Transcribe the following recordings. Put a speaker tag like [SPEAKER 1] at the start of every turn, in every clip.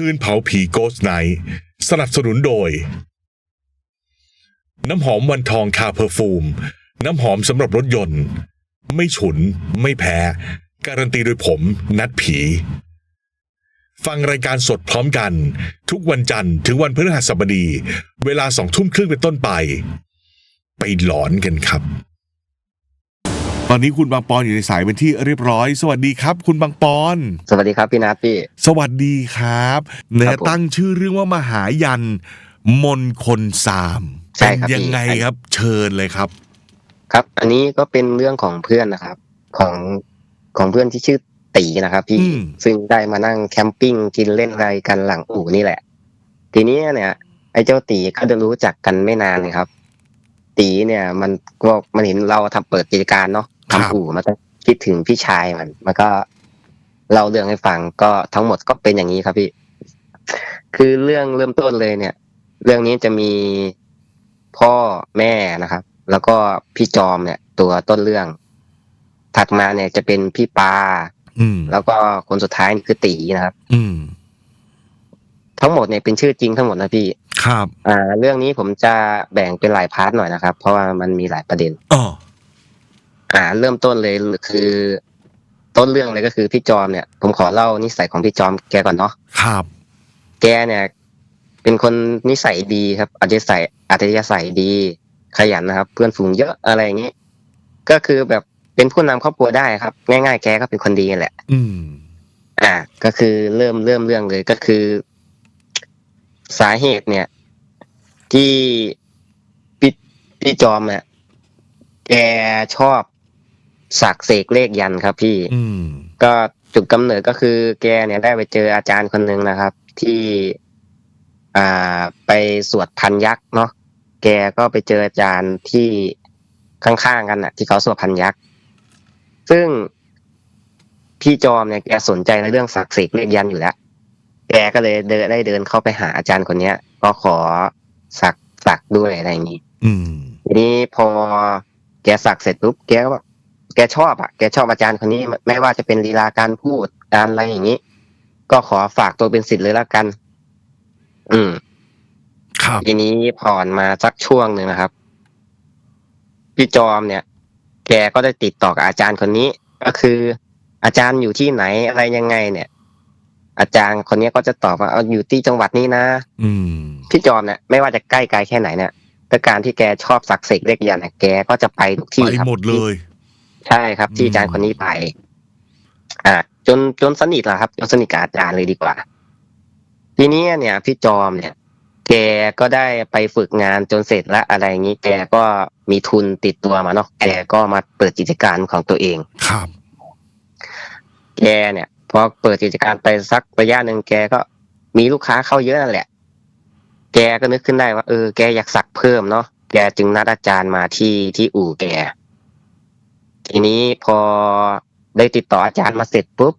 [SPEAKER 1] คืนเผาผีโกสไนสนับสนุนโดย น้ำหอมวันทองคาเพอร์ฟูม น้ำหอมสำหรับรถยนต์ ไม่ฉุน ไม่แพ้ การันตีโดยผมนัดผี ฟังรายการสดพร้อมกัน ทุกวันจันทร์ถึงวันพฤหัสบดี เวลาสองทุ่มครึ่งเป็นต้นไป ไปหลอนกันครับ ตอนนี้คุณบางปอนอยู่ในสายเป็นที่เรียบร้อย สวัสดีครับ คุณบางปอน
[SPEAKER 2] สวัสดีครับพี่นัทพี่
[SPEAKER 1] สวัสดีครับเนื้
[SPEAKER 2] ค
[SPEAKER 1] อ
[SPEAKER 2] รับผม
[SPEAKER 1] ตั้งชื่อเรื่องว่ามหายัน มนคนสาม
[SPEAKER 2] ใช่
[SPEAKER 1] เป็น
[SPEAKER 2] ครับ
[SPEAKER 1] ยังไง
[SPEAKER 2] พี่
[SPEAKER 1] ครับ เชิญเลยครับ
[SPEAKER 2] ครับ อันนี้ก็เป็นเรื่องของเพื่อนนะครับ ของของเพื่อนที่ชื่อตีนะครับ พี่
[SPEAKER 1] อืม
[SPEAKER 2] ซึ่งได้มานั่งแคมปิ้งกินเล่นอะไรกันหลังอู่นี่แหละ ทีนี้เนี่ยไอ้เจ้าตีก็จะรู้จักกันไม่นานเลยครับ ตีเนี่ย มันก็มันเห็นเราทำเปิดกิจการเนาะ
[SPEAKER 1] ครับ
[SPEAKER 2] ทำอู่มันก็คิดถึงพี่ชายมัน มันก็เล่าเรื่องให้ฟังก็ทั้งหมดก็เป็นอย่างนี้ครับพี่ คือเรื่องเริ่มต้นเลยเนี่ย เรื่องนี้จะมีพ่อแม่นะครับ แล้วก็พี่จอมเนี่ย ตัวต้นเรื่อง ถัดมาเนี่ยจะเป็นพี่ปา
[SPEAKER 1] อืม
[SPEAKER 2] แล้วก็คนสุดท้ายนี่คือตีนะครับ
[SPEAKER 1] อืม
[SPEAKER 2] ทั้งหมดเนี่ยเป็นชื่อจริงทั้งหมดนะพี่
[SPEAKER 1] ครับ
[SPEAKER 2] อ่า เรื่องนี้ผมจะแบ่งเป็นหลายพาร์ทหน่อยนะครับ เพราะว่ามันมีหลายประเด็น
[SPEAKER 1] อ๋อ
[SPEAKER 2] อ่า เริ่มต้นเลยคือ ต้นเรื่องเลยก็คือพี่จอมเนี่ย ผมขอเล่านิสัยของพี่จอมแกก่อนเนาะ
[SPEAKER 1] ครับ
[SPEAKER 2] แกเนี่ย เป็นคนนิสัยดีครับอาจจะใส่อาจจะใส่ดี ขยันนะครับ เพื่อนฝูงเยอะอะไรอย่างนี้ก็คือแบบเป็นผู้นำครอบครัวได้ครับ ง่าย ๆ แกก็เป็นคนดีแหละ
[SPEAKER 1] อืม
[SPEAKER 2] อ่า ก็คือเริ่มเริ่มเรื่องเลยก็คือ สาเหตุเนี่ย ที่พี่พี่จอมเนี่ยแกชอบ สักเสกเลขยันครับพี่
[SPEAKER 1] อืม
[SPEAKER 2] ก็จุดกำเนิดก็คือแกเนี่ยได้ไปเจออาจารย์คนหนึ่งนะครับ ที่ อ่าไปสวดพันยักษ์เนาะแกก็ไปเจออาจารย์ที่ข้างๆกันน่ะที่เขาสวดพันยักษ์ซึ่งพี่จอมเนี่ยแกสนใจในเรื่องศักดิ์สิทธิ์เลขยันอยู่แล้ว แกก็เลยเดินได้เดินเข้าไปหาอาจารย์คนเนี้ย ก็ขอสักสักด้วยอะไรอย่างนี้
[SPEAKER 1] อืม
[SPEAKER 2] ทีนี้พอแกสักเสร็จปุ๊บแกก็แบบ แกชอบอะแกชอบอาจารย์คนนี้ไม่ว่าจะเป็นลีลาการพูดการอะไรอย่างนี้ ก็ขอฝากตัวเป็นศิษย์เลยละกัน อืม
[SPEAKER 1] ครับ
[SPEAKER 2] ทีนี้ผ่อนมาสักช่วงหนึ่งนะครับพี่จอมเนี่ย แกก็ได้ติดต่อกับอาจารย์คนนี้ ก็คือ อาจารย์อยู่ที่ไหนอะไรยังไง เนี่ย อาจารย์คนนี้ก็จะตอบว่าเอาอยู่ที่จังหวัดนี้นะ
[SPEAKER 1] อืม
[SPEAKER 2] พี่จอมเนี่ยไม่ว่าจะใกล้ไกลแค่ไหนเนี่ยแต่การที่แกชอบสักเสกเลขยันเนี่ยแกก็จะไปทุกที่
[SPEAKER 1] ไป
[SPEAKER 2] ครับ
[SPEAKER 1] หมดเลย
[SPEAKER 2] ใช่ครับ ที่
[SPEAKER 1] อืม
[SPEAKER 2] อาจารย์คนนี้ไป อ่า จนจนสนิทละครับจนสนิทกับอาจารย์เลยดีกว่า ทีนี้เนี่ย พี่จอมเนี่ย แกก็ได้ไปฝึกงานจนเสร็จแล้วอะไรอย่างนี้ แกก็มีทุนติดตัวมาเนาะแกก็มาเปิดกิจการของตัวเอง
[SPEAKER 1] ครับ
[SPEAKER 2] แกเนี่ยพอเปิดกิจการไปสักระยะหนึ่งแกก็มีลูกค้าเข้าเยอะนั่นแหละ แกก็นึกขึ้นได้ว่าเออแกอยากสักเพิ่มเนาะแกจึงนัดอาจารย์มาที่ที่อู่แก ทีนี้พอได้ติดต่ออาจารย์มาเสร็จปุ๊บ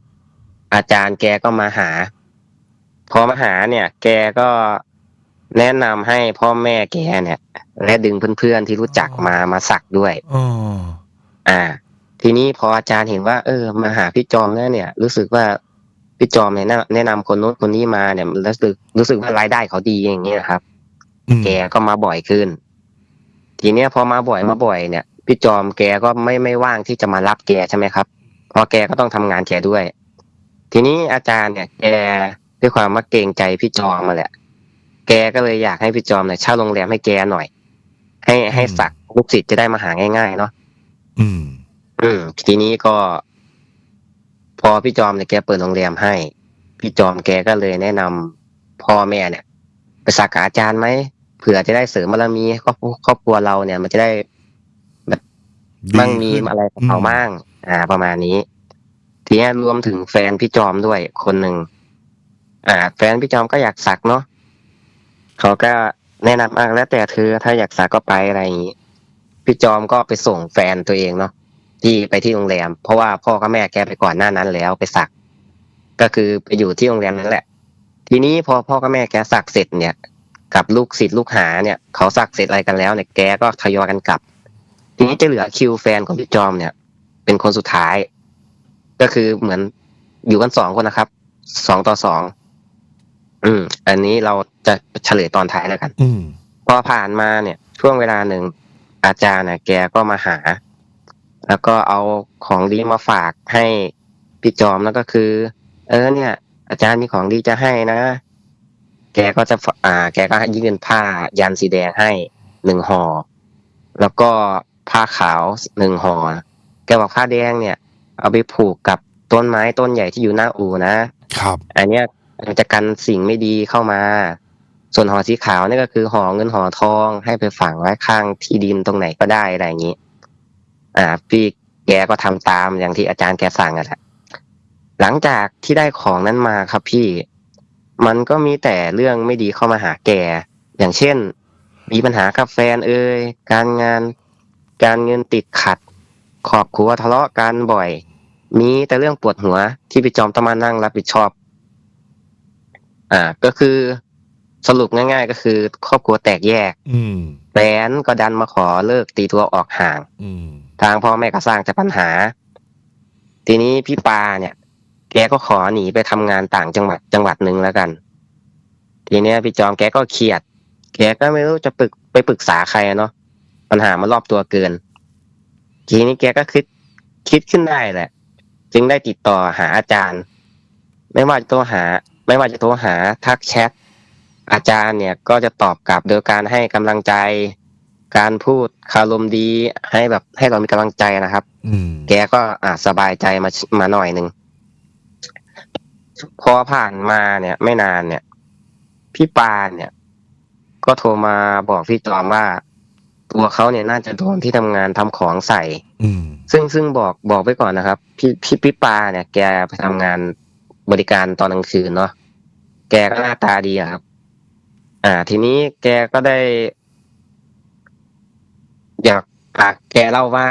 [SPEAKER 2] อาจารย์แกก็มาหา พอมาหาเนี่ย แกก็แนะนำให้พ่อแม่แกเนี่ย และดึงเพื่อนๆที่รู้จักมามาสักด้วย
[SPEAKER 1] อ๋อ
[SPEAKER 2] อ่า ทีนี้พออาจารย์เห็นว่า เออ มาหาพี่จอมแล้วเนี่ย รู้สึกว่าพี่จอมเนี่ยแนะแนะนำคนโน้นคนนี้มาเนี่ยมันรู้สึกรู้สึกว่ารายได้เขาดีอย่างเงี้ยนะครับ
[SPEAKER 1] อืม
[SPEAKER 2] แกก็มาบ่อยขึ้น ทีเนี้ยพอมาบ่อยมาบ่อยเนี่ย พี่จอมแกก็ไม่ไม่ว่างที่จะมารับแกใช่ไหมครับเพราะแกก็ต้องทำงานแกด้วย ทีนี้อาจารย์เนี่ย แกด้วยความมาเกรงใจพี่จอมมาแหละ แกก็เลยอยากให้พี่จอมเนี่ยเช่าโรงแรมให้แกหน่อย ให้ให้สักลูกศิษย์จะได้มาหาง่ายๆเนาะ
[SPEAKER 1] อืม
[SPEAKER 2] อืม ทีนี้ก็ พอพี่จอมเนี่ยแกเปิดโรงแรมให้ พี่จอมแกก็เลยแนะนำพ่อแม่เนี่ย ไปสักกับอาจารย์ไหมเผื่อจะได้เสริมบารมีครอบครอบครัวเราเนี่ย มันจะได้
[SPEAKER 1] ดี
[SPEAKER 2] มั่งมี
[SPEAKER 1] ขึ้น
[SPEAKER 2] อะไรกับเขา
[SPEAKER 1] อืม
[SPEAKER 2] มั่งอ่า ประมาณนี้ ทีนี้รวมถึงแฟนพี่จอมด้วยคนหนึ่งอ่า แฟนพี่จอมก็อยากสักเนาะเขาก็แนะนำอะแล้วแต่เธอถ้าอยากสักก็ไปอะไรอย่างนี้พี่จอมก็ไปส่งแฟนตัวเองเนาะที่ไปที่โรงแรม เพราะว่าพ่อกับแม่แกไปก่อนหน้านั้นแล้วไปสัก ก็คือไปอยู่ที่โรงแรมนั้นแหละ ทีนี้พอพ่อกับแม่แกสักเสร็จเนี่ย กับลูกศิษย์ลูกหาเนี่ย เขาสักเสร็จอะไรกันแล้วเนี่ยแกก็ทยอยกันกลับ ทีนี้จะเหลือคิวแฟนของพี่จอมเนี่ย เป็นคนสุดท้าย ก็คือเหมือนอยู่กันสองคนนะครับสองต่อสองอืม อันนี้เราจะเฉลยตอนท้ายแล้วกัน
[SPEAKER 1] อืม
[SPEAKER 2] พอผ่านมาเนี่ย ช่วงเวลาหนึ่งอาจารย์เนี่ยแกก็มาหา แล้วก็เอาของดีมาฝากให้พี่จอมแล้วก็คือ เออ เนี่ย อาจารย์มีของดีจะให้นะแกก็จะฝอ่า แกก็ยื่นผ้ายันสีแดงให้หนึ่งห่อ แล้วก็ ผ้าขาวหนึ่งห่อแกบอกผ้าแดงเนี่ย เอาไปผูกกับต้นไม้ต้นใหญ่ที่อยู่หน้าอู่นะ
[SPEAKER 1] ครับ
[SPEAKER 2] อันเนี้ยมันจะกันสิ่งไม่ดีเข้ามา ส่วนห่อสีขาวนี่ก็คือห่อเงินห่อทองให้ไปฝังไว้ข้างที่ดินตรงไหนก็ได้อะไรอย่างนี้ อ่า พี่แกก็ทำตามอย่างที่อาจารย์แกสั่งอะแหละหลังจากที่ได้ของนั้นมาครับพี่ มันก็มีแต่เรื่องไม่ดีเข้ามาหาแก อย่างเช่น มีปัญหากับแฟนเอ่ยการงาน การเงินติดขัดครอบครัวทะเลาะกันบ่อย มีแต่เรื่องปวดหัวที่พี่จอมต้องมานั่งรับผิดชอบ อ่า ก็คือสรุปง่าย ๆ ก็คือ ครอบครัวแตกแยก
[SPEAKER 1] อืม
[SPEAKER 2] แฟนก็ดันมาขอเลิกตีตัวออกห่าง
[SPEAKER 1] อืม
[SPEAKER 2] ทางพ่อแม่ก็สร้างแต่ปัญหา ทีนี้พี่ปาเนี่ย แกก็ขอหนีไปทำงานต่างจังหวัดจังหวัดหนึ่งแล้วกัน ทีเนี้ยพี่จอมแกก็เครียด แกก็ไม่รู้จะปรึกไปปรึกษาใครอะเนาะ ปัญหามารอบตัวเกิน ทีนี้แกก็คิดคิดขึ้นได้แหละ จึงได้ติดต่อหาอาจารย์ ไม่ว่าจะโทรหา ไม่ว่าจะโทรหาทักแชทอาจารย์เนี่ยก็จะตอบกลับโดยการให้กำลังใจ การพูดคารมดีให้แบบให้เรามีกำลังใจนะครับ
[SPEAKER 1] อืม
[SPEAKER 2] แกก็อ่าสบายใจมามาหน่อยหนึ่งพอผ่านมาเนี่ย ไม่นานเนี่ย พี่ปานเนี่ย ก็โทรมาบอกพี่จอมว่า ตัวเขาเนี่ยน่าจะโดนที่ทำงานทำของใส่
[SPEAKER 1] อืม
[SPEAKER 2] ซึ่งซึ่งบอกบอกไว้ก่อนนะครับ พี่พี่พี่ปาเนี่ย แกไปทำงานบริการตอนกลางคืนเนาะแกก็หน้าตาดีอะครับ อ่า ทีนี้แกก็ได้ อยากปากแกเล่าว่า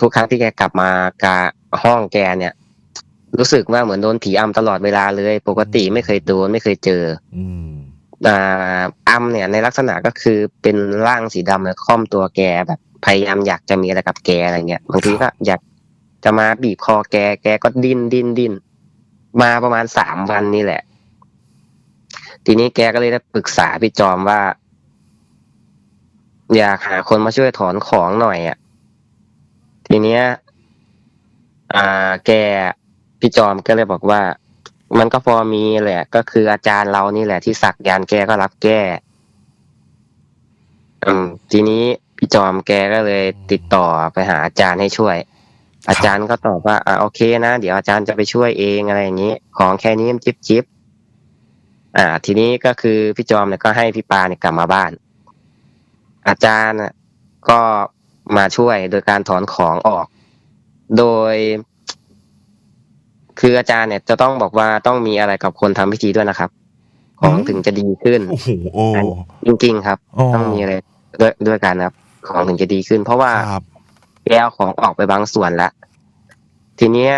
[SPEAKER 2] ทุกครั้งที่แกกลับมากาห้องแกเนี่ย รู้สึกว่าเหมือนโดนผีอำตลอดเวลาเลย ปกติไม่เคยโดนไม่เคยเจอ
[SPEAKER 1] อืม
[SPEAKER 2] อ่าอำเนี่ยในลักษณะก็คือเป็นร่างสีดำเลยค่อมตัวแกแบบพยายามอยากจะมีอะไรกับแกอะไรเงี้ยบางทีก็อยากจะมาบีบคอแกแกก็ดิ้นดิ้นดิ้นมาประมาณสามวันนี่แหละ ทีนี้แกก็เลยได้ปรึกษาพี่จอมว่า อยากหาคนมาช่วยถอนของหน่อยอะทีเนี้ย อ่า แกพี่จอมก็เลยบอกว่า มันก็พอมีแหละ ก็คืออาจารย์เรานี่แหละที่สักยันต์แกก็รับแก้ อืม ทีนี้พี่จอมแกก็เลยติดต่อไปหาอาจารย์ให้ช่วย อาจารย์ก็ตอบว่าอ่าโอเคนะเดี๋ยวอาจารย์จะไปช่วยเองอะไรอย่างนี้ ของแค่นี้มันจิ๊บจิ๊บอ่า ทีนี้ก็คือพี่จอมเนี่ยก็ให้พี่ปาเนี่ยกลับมาบ้าน อาจารย์น่ะก็มาช่วยโดยการถอนของออก โดย คืออาจารย์เนี่ยจะต้องบอกว่าต้องมีอะไรกับคนทำพิธีด้วยนะครับ ของถึงจะดีขึ้น
[SPEAKER 1] โอ้โหโอ้
[SPEAKER 2] จริงๆครับ
[SPEAKER 1] อ๋อ
[SPEAKER 2] ต้องมีอะไรด้วยด้วยกันครับ ของถึงจะดีขึ้น เพราะว่า
[SPEAKER 1] ครับ
[SPEAKER 2] แกเอาของออกไปบางส่วนแล้วทีเนี้ย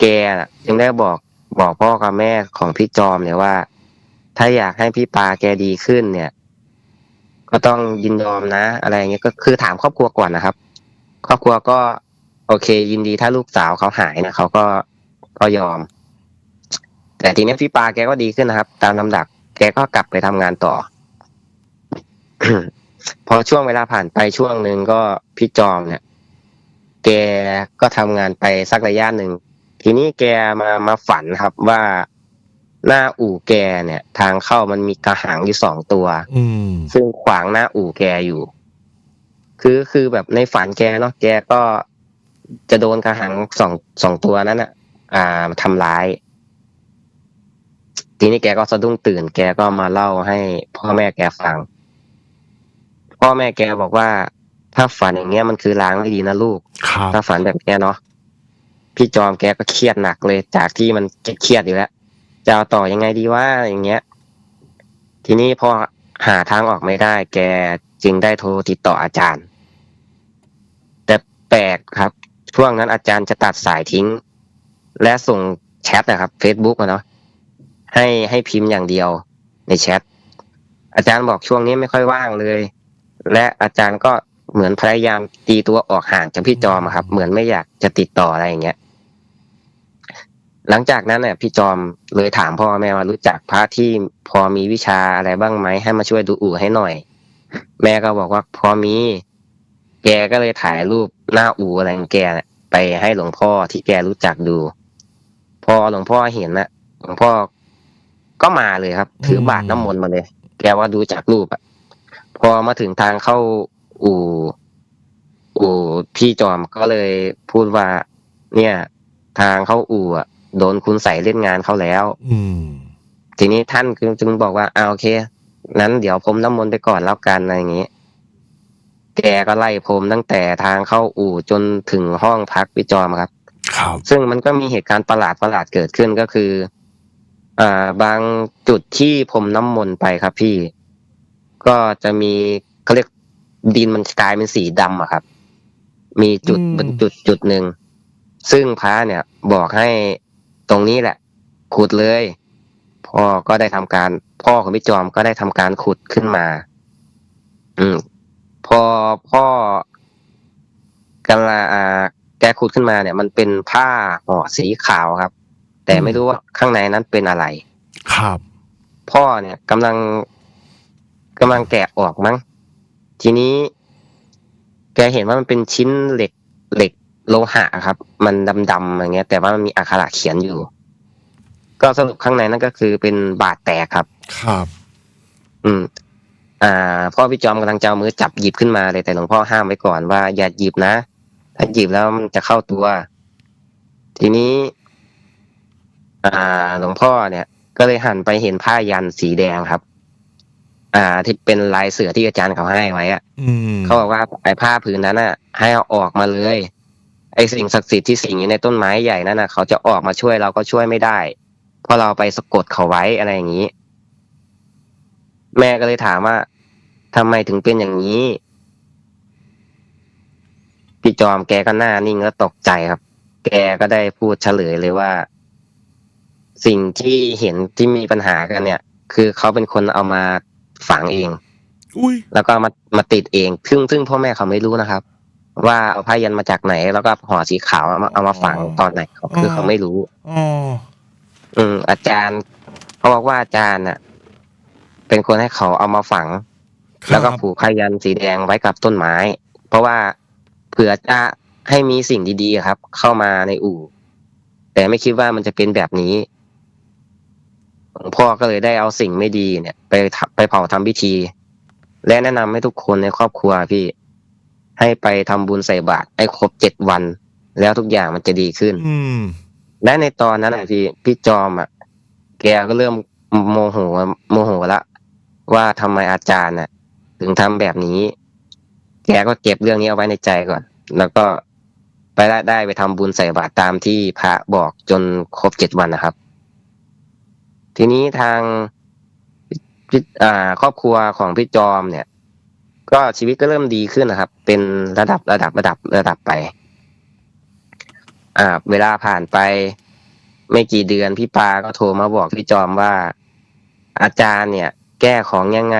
[SPEAKER 2] แกน่ะจึงได้บอกบอกพ่อกับแม่ของพี่จอมเนี่ยว่า ถ้าอยากให้พี่ปาแกดีขึ้นเนี่ย ก็ต้องยินยอมนะ อะไรอย่างเงี้ยก็คือถามครอบครัวก่อนนะครับ ครอบครัวก็ โอเค ยินดีถ้าลูกสาวเขาหายนะเขาก็ ก็ยอม แต่ทีเนี้ยพี่ปาแกก็ดีขึ้นนะครับ ตามลำดับ แกก็กลับไปทำงานต่อ พอช่วงเวลาผ่านไปช่วงหนึ่งก็พี่จอมเนี่ย แกก็ทำงานไปสักระยะหนึ่ง ทีนี้แกมามาฝันครับว่าหน้าอู่แกเนี่ย ทางเข้ามันมีกระหังอยู่สองตัว
[SPEAKER 1] อืม
[SPEAKER 2] ซึ่งขวางหน้าอู่แกอยู่ คือคือแบบในฝันแกเนาะแกก็จะโดนกระหังสองสองตัวนั้นอะ อ่าทำร้าย ทีนี้แกก็สะดุ้งตื่น แกก็มาเล่าให้พ่อแม่แกฟัง พ่อแม่แกบอกว่า ถ้าฝันอย่างเงี้ยมันคือล้างไม่ดีนะลูก
[SPEAKER 1] ครับ
[SPEAKER 2] ถ้าฝันแบบเนี้ยเนาะพี่จอมแกก็เครียดหนักเลย จากที่มันเครียดอยู่แล้วจะเอาต่อยังไงดีว่าอย่างเงี้ย ทีนี้พอหาทางออกไม่ได้ แกจึงได้โทรติดต่ออาจารย์ แต่แปลกครับ ช่วงนั้นอาจารย์จะตัดสายทิ้ง และส่งแชทนะครับ Facebook อะเนาะให้ให้พิมพ์อย่างเดียวในแชทอาจารย์บอกช่วงนี้ไม่ค่อยว่างเลย และอาจารย์ก็เหมือนพยายามตีตัวออกห่างจากพี่จอมอะครับ เหมือนไม่อยากจะติดต่ออะไรอย่างเงี้ยหลังจากนั้นเนี่ยพี่จอมเลยถามพ่อแม่ว่ารู้จักพระที่พอมีวิชาอะไรบ้างไหมให้มาช่วยดูอู่ให้หน่อย แม่ก็บอกว่าพอมี แกก็เลยถ่ายรูปหน้าอู่อะไรของแกไปให้หลวงพ่อที่แกรู้จักดู พอหลวงพ่อเห็นนะหลวงพ่อก็มาเลยครับ ถือบาตรน้ำมนต์มาเลย แกว่าดูจากรูปอะพอมาถึงทางเข้าอู่อู่พี่จอมก็เลยพูดว่า เนี่ย ทางเข้าอู่อะโดนคุณใส่เล่นงานเขาแล้ว
[SPEAKER 1] อืม
[SPEAKER 2] ทีนี้ท่านจึงบอกว่าอ่าโอเคนั้นเดี๋ยวผมน้ำมนต์ไปก่อนแล้วกันอะไรอย่างนี้ แกก็ไล่ผมตั้งแต่ทางเข้าอู่จนถึงห้องพักพี่จอมครับ
[SPEAKER 1] ครับ
[SPEAKER 2] ซึ่งมันก็มีเหตุการณ์ประหลาดประหลาดเกิดขึ้นก็คือ อ่า บางจุดที่ผมน้ำมนต์ไปครับพี่ ก็จะมีเขาเรียกดินมันกลายเป็นสีดำอะครับ มีจุด
[SPEAKER 1] อืม
[SPEAKER 2] เป็นจุดจุดหนึ่ง ซึ่งพระเนี่ยบอกให้ตรงนี้แหละ ขุดเลย พ่อก็ได้ทำการ พ่อของพี่จอมก็ได้ทำการขุดขึ้นมา อืม พอพ่อกำลังอ่า แกขุดขึ้นมาเนี่ยมันเป็นผ้าห่อสีขาวครับ แต่ไม่รู้ว่าข้างในนั้นเป็นอะไร
[SPEAKER 1] ครับ
[SPEAKER 2] พ่อเนี่ยกำลังกำลังแกะออกมั้ง ทีนี้ แกเห็นว่ามันเป็นชิ้นเหล็กเหล็กโลหะครับ มันดำๆอย่างเงี้ย แต่ว่ามันมีอักขระเขียนอยู่ ก็สรุปข้างในนั่นก็คือเป็นบาดแตกครับ
[SPEAKER 1] ครับ
[SPEAKER 2] อืม อ่า พ่อพี่จอมกำลังจะเอามือจับหยิบขึ้นมาเลยแต่หลวงพ่อห้ามไว้ก่อนว่าอย่าหยิบนะ ถ้าหยิบแล้วมันจะเข้าตัว ทีนี้ อ่า หลวงพ่อเนี่ย ก็เลยหันไปเห็นผ้ายันสีแดงครับ อ่า ที่เป็นลายเสือที่อาจารย์เขาให้ไว้อะ
[SPEAKER 1] อืม
[SPEAKER 2] เขาบอกว่าไอ้ผ้าผืนนั้นน่ะ ให้เอาออกมาเลย ไอ้สิ่งศักดิ์สิทธิ์ที่สิงอยู่ในต้นไม้ใหญ่นั่นน่ะ เขาจะออกมาช่วยเราก็ช่วยไม่ได้ เพราะเราไปสะกดเขาไว้อะไรอย่างนี้ แม่ก็เลยถามว่าทำไมถึงเป็นอย่างนี้ พี่จอมแกก็หน้านิ่งแล้วตกใจครับ แกก็ได้พูดเฉลยเลยว่า สิ่งที่เห็นที่มีปัญหากันเนี่ย คือเขาเป็นคนเอามาฝังเอง
[SPEAKER 1] อุ้ย
[SPEAKER 2] แล้วก็มามาติดเอง ซึ่งซึ่งพ่อแม่เขาไม่รู้นะครับ ว่าเอาผ้ายันมาจากไหน แล้วก็ห่อสีขาวเอามาเอามาฝังตอนไหนเขาคือเขาไม่รู้
[SPEAKER 1] อ๋อ
[SPEAKER 2] อืมอาจารย์เขาบอกว่าอาจารย์น่ะ เป็นคนให้เขาเอามาฝัง
[SPEAKER 1] ครับ
[SPEAKER 2] แล้วก็ผูกผ้ายันสีแดงไว้กับต้นไม้ เพราะว่า เผื่อจะให้มีสิ่งดีๆครับ เข้ามาในอู่ แต่ไม่คิดว่ามันจะเป็นแบบนี้หลวงพ่อก็เลยได้เอาสิ่งไม่ดีเนี่ย ไปทำไปเผาทำพิธี และแนะนำให้ทุกคนในครอบครัวพี่ ให้ไปทำบุญใส่บาตรให้ครบเจ็ดวัน แล้วทุกอย่างมันจะดีขึ้น
[SPEAKER 1] อืม
[SPEAKER 2] และในตอนนั้นอะพี่พี่จอมอะ แกก็เริ่มโมโหโมโหละว่าทำไมอาจารย์น่ะ ถึงทำแบบนี้ แกก็เก็บเรื่องนี้เอาไว้ในใจก่อน แล้วก็ไปได้ได้ไปทำบุญใส่บาตรตามที่พระบอกจนครบเจ็ดวันนะครับ ทีนี้ทางครอบครัวของพี่จอมเนี่ย ก็ชีวิตก็เริ่มดีขึ้นนะครับ เป็นระดับระดับระดับระดับไป อ่า เวลาผ่านไป ไม่กี่เดือนพี่ปาก็โทรมาบอกพี่จอมว่า อาจารย์เนี่ย แก้ของยังไง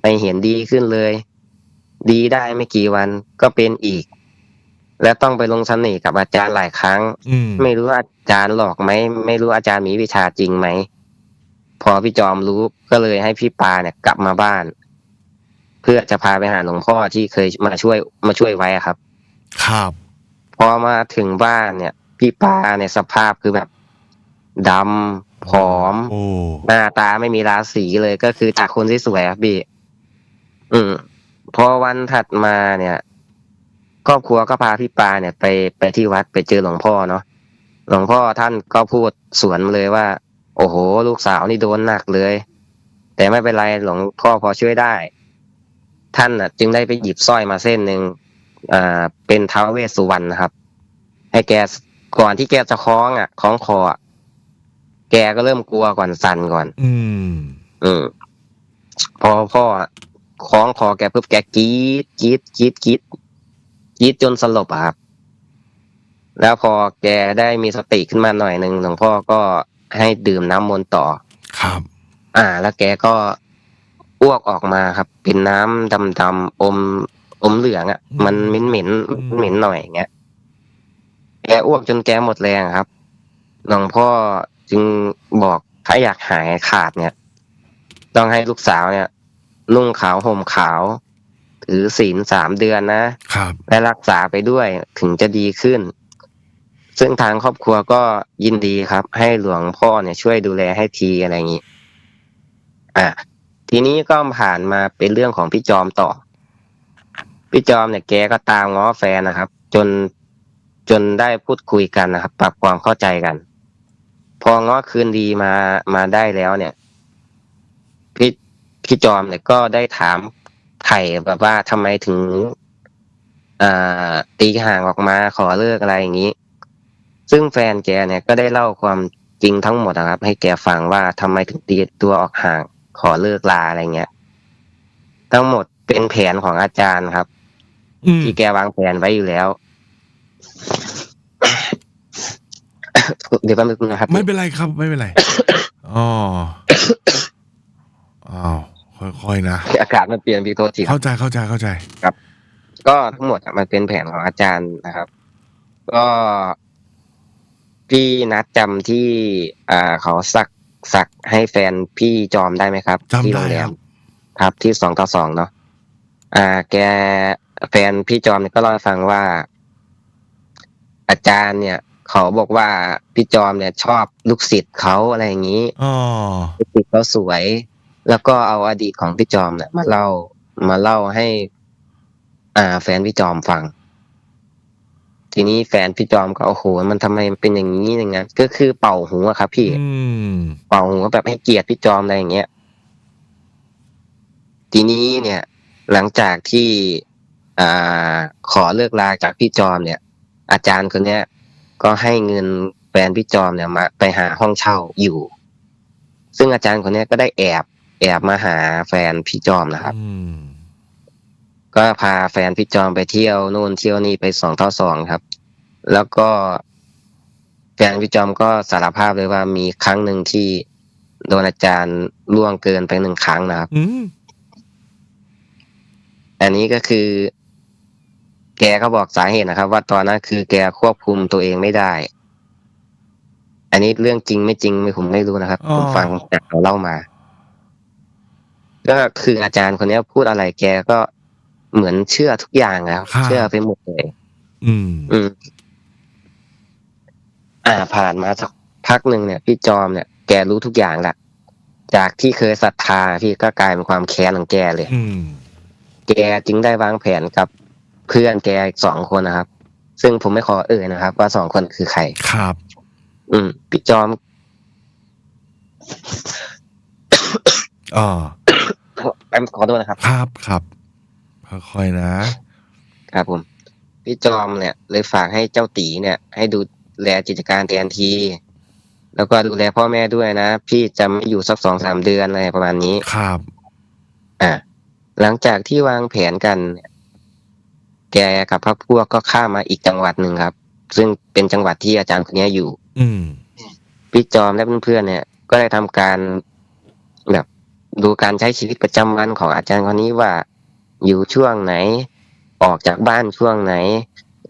[SPEAKER 2] ไม่เห็นดีขึ้นเลย ดีได้ไม่กี่วันก็เป็นอีก แล้วต้องไปลงเสน่ห์กับอาจารย์หลายครั้ง
[SPEAKER 1] อืม
[SPEAKER 2] ไม่รู้ว่าอาจารย์หลอกไหมไม่รู้อาจารย์มีวิชาจริงไหมพอพี่จอมรู้ก็เลยให้พี่ปาเนี่ยกลับมาบ้าน เพื่อจะพาไปหาหลวงพ่อที่เคยมาช่วยมาช่วยไว้อะครับ
[SPEAKER 1] ครับ
[SPEAKER 2] พอมาถึงบ้านเนี่ย พี่ปาเนี่ยสภาพคือแบบดำผอม
[SPEAKER 1] โอ้
[SPEAKER 2] หน้าตาไม่มีราศีเลยก็คือจากคนที่สวยครับพี่อืม พอวันถัดมาเนี่ยครอบครัวก็พาพี่ปาเนี่ยไปไปที่วัดไปเจอหลวงพ่อเนาะหลวงพ่อท่านก็พูดสวนมาเลยว่า โอ้โห ลูกสาวนี่โดนหนักเลย แต่ไม่เป็นไรหลวงพ่อพอช่วยได้ ท่านน่ะ จึงได้ไปหยิบสร้อยมาเส้นหนึ่งอ่าเป็นท้าวเวสสุวรรณนะครับ ให้แกก่อนที่แกจะคล้องอะคล้องคออะแกก็เริ่มกลัวก่อนสั่นก่อน
[SPEAKER 1] อืม
[SPEAKER 2] อืมพอพ่อ คล้องคอแกปุ๊บแกกรีดกรีดกรีดกรีดกรีดจนสลบอะครับ แล้วพอแกได้มีสติขึ้นมาหน่อยหนึ่งหลวงพ่อก็ให้ดื่มน้ำมนต์ต่อ
[SPEAKER 1] ครับ
[SPEAKER 2] อ่า แล้วแกก็อ้วกออกมาครับ เป็นน้ำดำๆอม อมเหลืองอะ่ะ มันเหม็นเหม็นๆเหม็นหน่อยอย่างเงี้ยแกอ้วกจนแกหมดแรงครับหลวงพ่อจึงบอกถ้าอยากหายขาดเนี่ย ต้องให้ลูกสาวเนี่ย นุ่งขาวห่มขาว ถือศีลสามเดือนนะ
[SPEAKER 1] ครับ
[SPEAKER 2] และรักษาไปด้วยถึงจะดีขึ้น ซึ่งทางครอบครัวก็ยินดีครับ ให้หลวงพ่อเนี่ยช่วยดูแลให้ทีอะไรอย่างนี้อะทีนี้ก็ผ่านมาเป็นเรื่องของพี่จอมต่อ พี่จอมเนี่ยแกก็ตามง้อแฟนนะครับ จนจนได้พูดคุยกันนะครับ ปรับความเข้าใจกัน พอง้อคืนดีมามาได้แล้วเนี่ยพี่ พี่จอมเนี่ยก็ได้ถามไถ่แบบว่าทำไมถึงอ่าตีห่างออกมาขอเลิกอะไรอย่างนี้ ซึ่งแฟนแกเนี่ยก็ได้เล่าความจริงทั้งหมดนะครับ ให้แกฟังว่าทำไมถึงตีตัวออกห่างขอเลิกลาอะไรเงี้ย ทั้งหมดเป็นแผนของอาจารย์ครับ
[SPEAKER 1] อืม
[SPEAKER 2] ที่แกวางแผนไว้อยู่แล้ว เดี๋ยวแป๊บนึงนะครับ
[SPEAKER 1] ไม่เป็นไรครับ ไม่เป็นไรอ๋ออ้าว ค่อยๆนะ
[SPEAKER 2] อากาศมันเปลี่ยนพี่โทษทีครับ
[SPEAKER 1] เข้าใจเข้าใจเข้าใจ
[SPEAKER 2] ก็ทั้งหมดอะมันเป็นแผนของอาจารย์นะครับ ก็พี่นัดจำที่อ่าเขาสักสักให้แฟนพี่จอมได้ไหมครับ
[SPEAKER 1] จำ
[SPEAKER 2] ที่
[SPEAKER 1] ได้
[SPEAKER 2] โรงแร
[SPEAKER 1] ครั
[SPEAKER 2] ม
[SPEAKER 1] บ
[SPEAKER 2] ครับที่สองต่อสองเนาะอ่า แกแฟนพี่จอมเนี่ยก็เล่าให้ฟังว่า อาจารย์เนี่ย เขาบอกว่าพี่จอมเนี่ย ชอบลูกศิษย์เขาอะไรอย่างนี้
[SPEAKER 1] อ๋อ
[SPEAKER 2] ลูกศิษย์เขาสวย แล้วก็เอาอดีตของพี่จอมเนี่ยมาเล่ามาเล่าให้ อ่า แฟนพี่จอมฟัง ทีนี้แฟนพี่จอมก็โอ้โหมันทำไมมันเป็นอย่างนี้อย่างนั้นก็คือเป่าหูอะครับ พี่
[SPEAKER 1] อืม
[SPEAKER 2] เป่าหูแบบให้เกียรติพี่จอมอะไรอย่างเงี้ยทีนี้เนี่ย หลังจากที่ อ่า ขอเลิกลาจากพี่จอมเนี่ย อาจารย์คนเนี้ยก็ให้เงินแฟนพี่จอมเนี่ยมา ไปหาห้องเช่าอยู่ ซึ่งอาจารย์คนเนี้ยก็ได้แอบ แอบมาหาแฟนพี่จอมนะครับ
[SPEAKER 1] อืม
[SPEAKER 2] ก็พาแฟนพี่จอมไปเที่ยวนู่นเที่ยวนี่ไปสองต่อสองครับ แล้วก็แฟนพี่จอมก็สารภาพเลยว่ามีครั้งหนึ่งที่โดนอาจารย์ล่วงเกินไปหนึ่งครั้งนะครับ
[SPEAKER 1] อืม
[SPEAKER 2] อันนี้ก็คือ แกก็บอกสาเหตุนะครับ ว่าตอนนั้นคือแกควบคุมตัวเองไม่ได้ อันนี้เรื่องจริงไม่จริงไม่ผมไม่รู้นะครับ
[SPEAKER 1] อ๋อ
[SPEAKER 2] ผมฟังจากเขาเล่ามา ก็คืออาจารย์คนเนี้ยพูดอะไรแกก็เหมือนเชื่อทุกอย่างครับเชื่อไปหมดเลย
[SPEAKER 1] อืม
[SPEAKER 2] อืม อ่า ผ่านมาสักพักหนึ่งเนี่ย พี่จอมเนี่ยแกรู้ทุกอย่างละจากที่เคยศรัทธาพี่ก็กลายเป็นความแค้นของแกเลย
[SPEAKER 1] อืม
[SPEAKER 2] แกจึงได้วางแผนกับเพื่อนแกอีกสองคนนะครับ ซึ่งผมไม่ขอเอ่ยนะครับ ว่าสองคนคือใคร
[SPEAKER 1] ครับ
[SPEAKER 2] อืม พี่จอม
[SPEAKER 1] อ๋อ
[SPEAKER 2] แอมขอโทษนะครับ
[SPEAKER 1] ครับครับค่อยๆนะ
[SPEAKER 2] ครับผม พี่จอมเนี่ย เลยฝากให้เจ้าตีเนี่ย ให้ดูแลกิจการแทนที แล้วก็ดูแลพ่อแม่ด้วยนะ พี่จะไม่อยู่สักสองสามเดือนอะไรประมาณนี้
[SPEAKER 1] ครับ
[SPEAKER 2] อะหลังจากที่วางแผนกันเนี่ยแกกับพรรคพวกก็ข้ามมาอีกจังหวัดหนึ่งครับ ซึ่งเป็นจังหวัดที่อาจารย์คนนี้อยู่
[SPEAKER 1] อืม
[SPEAKER 2] พี่จอมและเพื่อนๆเนี่ย ก็ได้ทำการแบบ ดูการใช้ชีวิตประจำวันของอาจารย์คนนี้ว่า อยู่ช่วงไหน ออกจากบ้านช่วงไหน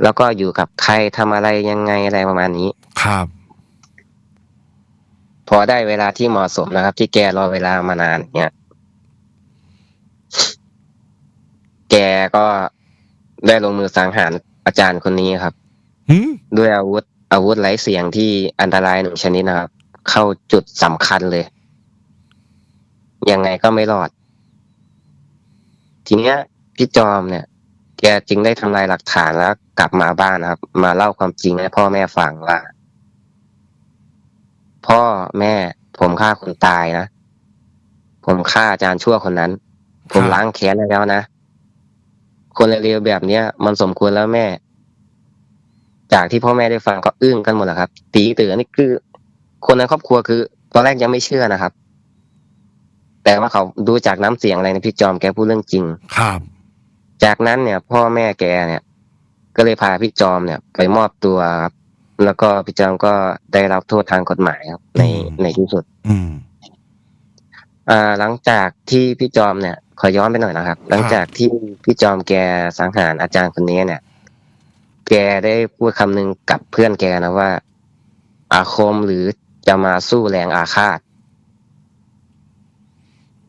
[SPEAKER 2] แล้วก็อยู่กับใครทำอะไรยังไงอะไรประมาณนี้
[SPEAKER 1] ครับ
[SPEAKER 2] พอได้เวลาที่เหมาะสมนะครับ ที่แกรอเวลามานานเนี่ยแกก็ได้ลงมือสังหารอาจารย์คนนี้ครับ
[SPEAKER 1] หืม
[SPEAKER 2] ด้วยอาวุธอาวุธไร้เสียงที่อันตรายหนึ่งชนิดนะครับ เข้าจุดสำคัญเลย ยังไงก็ไม่รอด ทีเนี้ยพี่จอมเนี่ย แกจึงได้ทำลายหลักฐานแล้ว กลับมาบ้านครับ มาเล่าความจริงให้พ่อแม่ฟังว่า พ่อแม่ ผมฆ่าคนตายนะ ผมฆ่าอาจารย์ชั่วคนนั้น ผมล้างแค้นแล้วนะ คนเร็วๆแบบเนี้ย มันสมควรแล้วแม่ จากที่พ่อแม่ได้ฟังก็อึ้งกันหมดแหละครับ ตีตื่นนี่คือ คนในครอบครัวคือ ตอนแรกยังไม่เชื่อนะครับ แต่ว่าเขาดูจากน้ำเสียงอะไรในะพี่จอมแกพูดเรื่องจริง
[SPEAKER 1] ครับ
[SPEAKER 2] จากนั้นเนี่ย พ่อแม่แกเนี่ย ก็เลยพาพี่จอมเนี่ย ไปมอบตัวครับแล้วก็พี่จอมก็ได้รับโทษทางกฎหมายครับ ใน
[SPEAKER 1] อืม
[SPEAKER 2] ในที่สุด
[SPEAKER 1] อืม
[SPEAKER 2] อ่าหลังจากที่พี่จอมเนี่ยขอย้อนไปหน่อยนะครับ หลังจากที่พี่จอมแกสังหารอาจารย์คนนี้เนี่ย แกได้พูดคำหนึ่งกับเพื่อนแกนะว่า อาคมหรือจะมาสู้แรงอาฆาต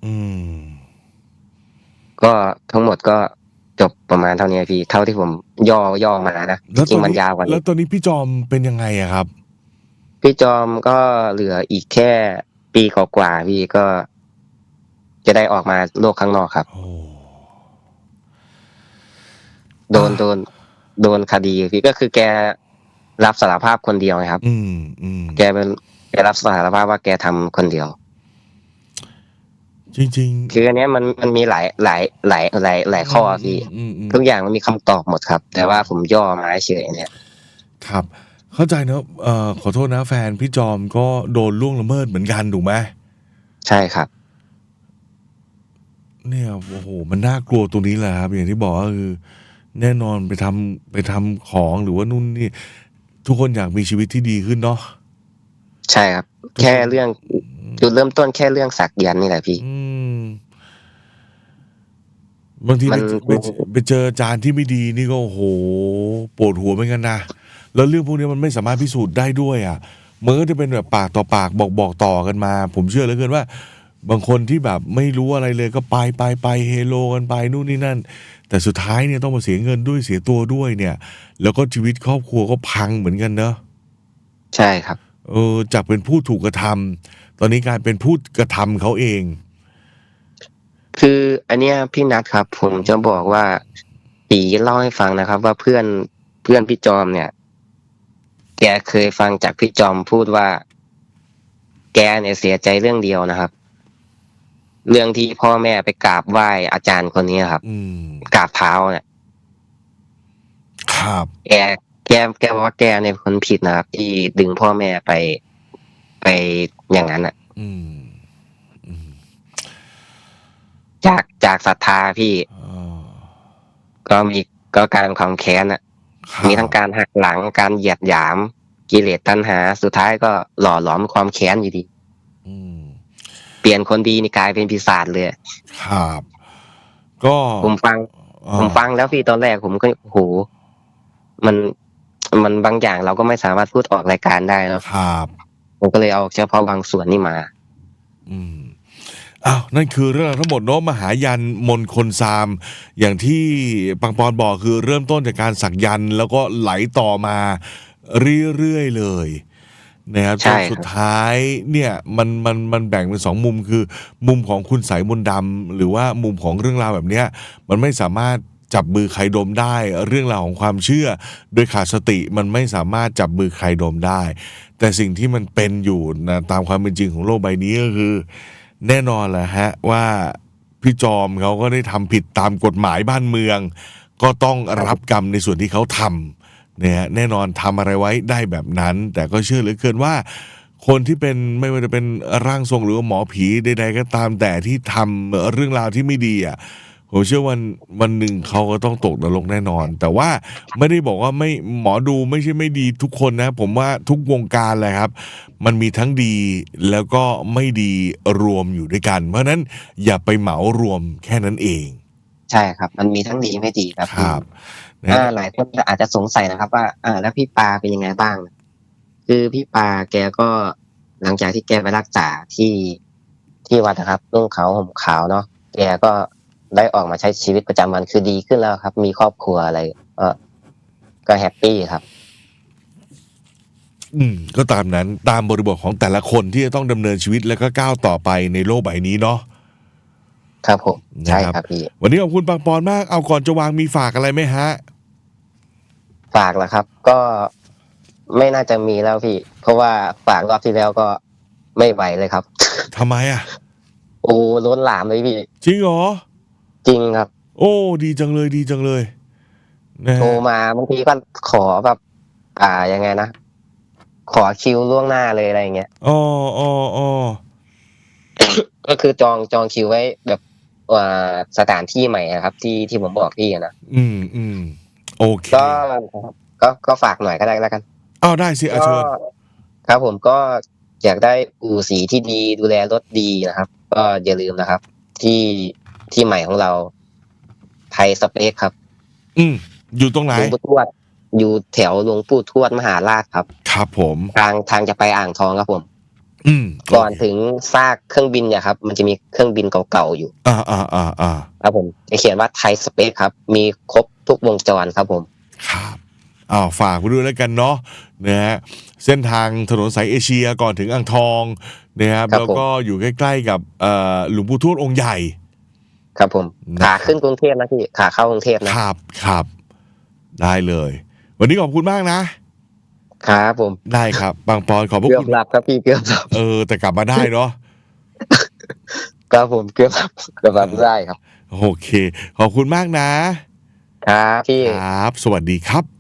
[SPEAKER 1] อืม
[SPEAKER 2] ก็ทั้งหมดก็จบประมาณเท่านี้พี่ เท่าที่ผมย่อย่อมานะจ
[SPEAKER 1] แล้วต
[SPEAKER 2] ริ
[SPEAKER 1] องน
[SPEAKER 2] ๆมัน
[SPEAKER 1] นี้
[SPEAKER 2] ยาวกว่า
[SPEAKER 1] แล้
[SPEAKER 2] นี้
[SPEAKER 1] วตอนนี้พี่จอมเป็นยังไงอะครับ
[SPEAKER 2] พี่จอมก็เหลืออีกแค่ปีกว่าๆพี่ก็จะได้ออกมาโลกข้างนอกครับ
[SPEAKER 1] โอ้
[SPEAKER 2] โดนโดนโดนคดีพี่ก็คือแกรับสารภาพคนเดียวไงครับ
[SPEAKER 1] อืมอืม
[SPEAKER 2] แกเป็นแกรับสารภาพว่าแกทำคนเดียว
[SPEAKER 1] จริง
[SPEAKER 2] คืออันเนี้ยมันมันมีหลายหลายหลายหลายหลาย
[SPEAKER 1] ๆ
[SPEAKER 2] ข้อพี่
[SPEAKER 1] อืมอืม
[SPEAKER 2] ทุกอย่างมันมีคำตอบหมดครับ แต่ว่าผมย่อมาเฉยๆเนี่ย
[SPEAKER 1] ครับ เข้าใจเนอะเอ่อขอโทษนะแฟนพี่จอมก็โดนล่วงละเมิดเหมือนกันถูกไหม
[SPEAKER 2] ใช่ครับ
[SPEAKER 1] เนี่ยโอ้โหมันน่ากลัวตรงนี้แหละครับ อย่างที่บอกก็คือ แน่นอนไปทำไปทำของหรือว่านู่นนี่ ทุกคนอยากมีชีวิตที่ดีขึ้นเนาะ
[SPEAKER 2] ใช่ครับ แค่เรื่องจุดเริ่มต้นแค่เรื่องสักยันต์นี่แหละพี่
[SPEAKER 1] อืมบางที
[SPEAKER 2] มั
[SPEAKER 1] ไป
[SPEAKER 2] น
[SPEAKER 1] ไปไปเจออาจารย์ที่ไม่ดีนี่ก็โอ้โหปวดหัวเหมือนกันนะแล้วเรื่องพวกนี้มันไม่สามารถพิสูจน์ได้ด้วยอะมันก็จะเป็นแบบปากต่อปากบอกบอกต่อกันมา ผมเชื่อเหลือเกินว่า บางคนที่แบบไม่รู้อะไรเลยก็ไปไปไปเฮโลกันไปนู่นนี่นั่น แต่สุดท้ายเนี่ยต้องมาเสียเงินด้วยเสียตัวด้วยเนี่ย แล้วก็ชีวิตครอบครัวก็พังเหมือนกันเนอะ
[SPEAKER 2] ใช่ครับ
[SPEAKER 1] เออจากเป็นผู้ถูกกระทำตอนนี้กลายเป็นผู้กระทำเขาเอง
[SPEAKER 2] คืออันเนี้ยพี่นัทครับ ผมจะบอกว่าตีเล่าให้ฟังนะครับ ว่าเพื่อนเพื่อนพี่จอมเนี่ย แกเคยฟังจากพี่จอมพูดว่า แกเนี่ยเสียใจเรื่องเดียวนะครับ เรื่องที่พ่อแม่ไปกราบไหว้อาจารย์คนนี้ครับ
[SPEAKER 1] อืม
[SPEAKER 2] กราบเท้าเนี่ย
[SPEAKER 1] ครับ
[SPEAKER 2] แก แกแกบอกว่าแกเนี่ยเป็นคนผิดนะครับ ที่ดึงพ่อแม่ไปไปอย่างนั้นอะ
[SPEAKER 1] อืมอืม
[SPEAKER 2] จากจากศรัทธาพี่
[SPEAKER 1] อ่า
[SPEAKER 2] ก็มีก็กลารความแค้นอะ
[SPEAKER 1] ครับ
[SPEAKER 2] มีทั้งการหักหลังการเหยียดหยาม กิเลสตัณหา สุดท้ายก็หล่อหลอมความแค้นอยู่ดี
[SPEAKER 1] อืม
[SPEAKER 2] เปลี่ยนคนดีนี่กลายเป็นปีศาจเลย
[SPEAKER 1] ครับ ก็
[SPEAKER 2] ผมฟัง
[SPEAKER 1] อ่า
[SPEAKER 2] ผมฟังแล้วพี่ตอนแรกผมก็โอ้โหมัน มันบางอย่างเราก็ไม่สามารถพูดออกรายการได้แล้ว
[SPEAKER 1] ครับ
[SPEAKER 2] ผมก็เลยเอาเฉพาะบางส่วนนี่มา
[SPEAKER 1] อืมอ้าวนั่นคือเรื่องราวทั้งหมดเนาะมหายันมนคนซาม อย่างที่ปังปอนบอกคือเริ่มต้นจากการสักยันต์แล้วก็ไหลต่อมาเรื่อยๆเลยนะครับจ
[SPEAKER 2] ใช่
[SPEAKER 1] น
[SPEAKER 2] ครับ
[SPEAKER 1] สุดท้ายเนี่ยมันมันมันแบ่งเป็นสองมุมคือ มุมของคุณสายมนต์ดำหรือว่ามุมของเรื่องราวแบบเนี้ย มันไม่สามารถ จับมือใครดมได้ เรื่องราวของความเชื่อ โดยขาดสติมันไม่สามารถจับมือใครดมได้ แต่สิ่งที่มันเป็นอยู่นะตามความเป็นจริงของโลกใบนี้ก็คือ แน่นอนแหละฮะว่าพี่จอมเขาก็ได้ทำผิดตามกฎหมายบ้านเมือง ก็ต้องรับกรรมในส่วนที่เขาทำเนี่ยฮะแน่นอนทำอะไรไว้ได้แบบนั้น แต่ก็เชื่อเหลือเกินว่าคนที่เป็นไม่ว่าจะเป็นร่างทรงหรือหมอผีใดๆก็ตามแต่ที่ทำเรื่องราวที่ไม่ดีอะ ผมเชื่อวันวันหนึ่งเขาก็ต้องตกนรกแน่นอน แต่ว่าไม่ได้บอกว่าไม่หมอดูไม่ใช่ไม่ดีทุกคนนะ ผมว่าทุกวงการเลยครับ มันมีทั้งดีแล้วก็ไม่ดีรวมอยู่ด้วยกัน เพราะฉะนั้นอย่าไปเหมารวมแค่นั้นเอง
[SPEAKER 2] ใช่ครับ มันมีทั้งดีไม่ดีครับ
[SPEAKER 1] ครับนะ
[SPEAKER 2] อ่า
[SPEAKER 1] ฮะ
[SPEAKER 2] หลายคนอาจจะสงสัยนะครับ ว่าอ่าแล้วพี่ปาเป็นยังไงบ้าง คือพี่ปาแกก็หลังจากที่แกไปรักษาที่ที่วัดนะครับนุ่งขาวห่มขาวเนาะแกก็ ได้ออกมาใช้ชีวิตประจำวันคือดีขึ้นแล้วครับ มีครอบครัวอะไรก็ก็แฮปปี้ครับ
[SPEAKER 1] อืม ก็ตามนั้นตามบริบทของแต่ละคนที่จะต้องดำเนินชีวิตแล้วก็ก้าวต่อไปในโลกใบนี้เนาะ
[SPEAKER 2] ครับผมใช่
[SPEAKER 1] นะครับ
[SPEAKER 2] ครับพี่
[SPEAKER 1] วันนี้ขอบคุณปังปอนมากเอาก่อนจะวางมีฝากอะไรไหมฮะ
[SPEAKER 2] ฝากแล้วครับ ก็ไม่น่าจะมีแล้วพี่ เพราะว่าฝากรอบที่แล้วก็ไม่ไหวเลยครับ
[SPEAKER 1] ทำไมอะ
[SPEAKER 2] โอ้ล้นหลามเลยพี่
[SPEAKER 1] จริงเหรอ
[SPEAKER 2] จริงครับ
[SPEAKER 1] โอ้ดีจังเลยดีจังเลยนะ
[SPEAKER 2] โทร
[SPEAKER 1] ฮะ
[SPEAKER 2] มาบางทีก็ขอแบบ อ่ายังไงนะขอคิวล่วงหน้าเลยอะไรอย่างเงี้ย
[SPEAKER 1] อ๋ออ๋ออ๋อ
[SPEAKER 2] ก็คือจองจองคิวไว้แบบอ่าสถานที่ใหม่อะครับ ที่ที่ผมบอกพี่อะนะ
[SPEAKER 1] อืมอืมโอเค
[SPEAKER 2] ก็ก็ก็ฝากหน่อยก็ได้แล้วกัน
[SPEAKER 1] อ้าวได้สิอา
[SPEAKER 2] ก็
[SPEAKER 1] เชิญ
[SPEAKER 2] ครับผมก็อยากได้อู่สีที่ดีดูแลรถดีนะครับ ก็อย่าลืมนะครับ ที่ ที่ใหม่ของเราไทยสเปคครับ
[SPEAKER 1] อืมอยู่ตรงไหน
[SPEAKER 2] ลุงบุทวด อยู่แถวหลวงปู่ทวดมหาราชครับ
[SPEAKER 1] ครับผม
[SPEAKER 2] ทางทางจะไปอ่างทองครับผม
[SPEAKER 1] อืม
[SPEAKER 2] ก่อนถึงซากเครื่องบินเนี่ยครับ มันจะมีเครื่องบินเก่าๆอยู่
[SPEAKER 1] อ่าอ่าอ่าอ่า
[SPEAKER 2] ครับผมจะเขียนว่าไทยสเปซครับ มีครบทุกวงจรครับผม
[SPEAKER 1] ครับอ้าวฝากไปด้วยแล้วกันเนาะนะฮะเส้นทางถนนสายเอเชียก่อนถึงอ่างทองนะครับแล้วก็อยู่ใกล้ ๆ กับเอ่อหลวงปู่ทวดองค์ใหญ่
[SPEAKER 2] ครับผม
[SPEAKER 1] นะครับ
[SPEAKER 2] ขาขึ้นกรุงเทพนะพี่ขาเข้ากรุงเทพนะครับ
[SPEAKER 1] ครับ ได้เลย วันนี้ขอบคุณมากนะ
[SPEAKER 2] ครับผม
[SPEAKER 1] ได้ครับ บางปอนขอบพระ
[SPEAKER 2] เกือ
[SPEAKER 1] คุ
[SPEAKER 2] บ
[SPEAKER 1] ณ
[SPEAKER 2] หลับครับพี่เกือบหลับ
[SPEAKER 1] เออ แต่กลับมาได้เนาะ
[SPEAKER 2] ครับผมเกือบหลับเกือบหลับได้ครับ
[SPEAKER 1] โอเค ขอบคุณมากนะครับ
[SPEAKER 2] พี่
[SPEAKER 1] ครับ สวัสดีครับ